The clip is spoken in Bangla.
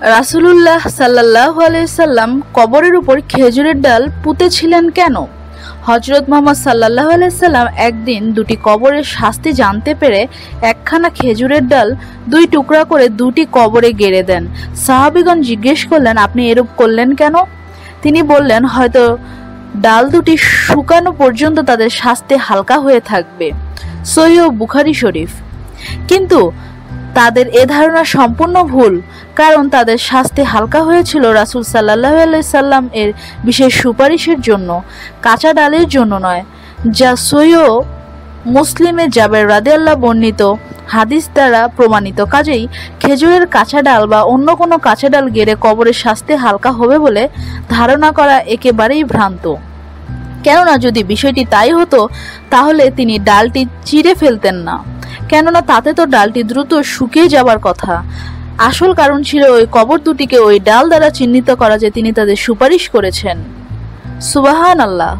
রাসুলুল্লাহ সাল্লাহ সাল্লাম কবরের উপর খেজুরের ডাল পুঁতেছিলেন কেন? হজরত মোহাম্মদ সাল্লাহ সাল্লাম একদিন দুটি কবরের শাস্তি জানতে পেরে একখানা খেজুরের ডাল দুই টুকরা করে দুটি কবরে গেড়ে দেন। সাহাবিগণ জিজ্ঞেস করলেন, আপনি এরূপ করলেন কেন? তিনি বললেন, হয়তো ডাল দুটি শুকানো পর্যন্ত তাদের শাস্তি হালকা হয়ে থাকবে। সৈয় বুখারি শরীফ। কিন্তু তাদের এ ধারণা সম্পূর্ণ ভুল, কারণ তাদের শাস্তি হালকা হয়েছিল রাসুল সাল্লাহ সাল্লাম এর বিশেষ সুপারিশের জন্য, কাঁচা ডালের জন্য নয়, যা সৈয় মুসলিমে জাবের রাদিয়াল্লাহ বর্ণিত হাদিস দ্বারা প্রমাণিত। কাজেই খেজুরের কাঁচা ডাল বা অন্য কোনো কাঁচা ডাল গেড়ে কবরের শাস্তি হালকা হবে বলে ধারণা করা একেবারেই ভ্রান্ত। কেননা যদি বিষয়টি তাই হতো, তাহলে তিনি ডালটি চিড়ে ফেলতেন না। কেননা তাতে তো ডালটি দ্রুত শুকিয়ে যাবার কথা। আসল কারণ ছিল ওই কবর দুটিকে ওই ডাল দ্বারা চিহ্নিত করা যে তিনি তাদের সুপারিশ করেছেন। সুবাহান আল্লাহ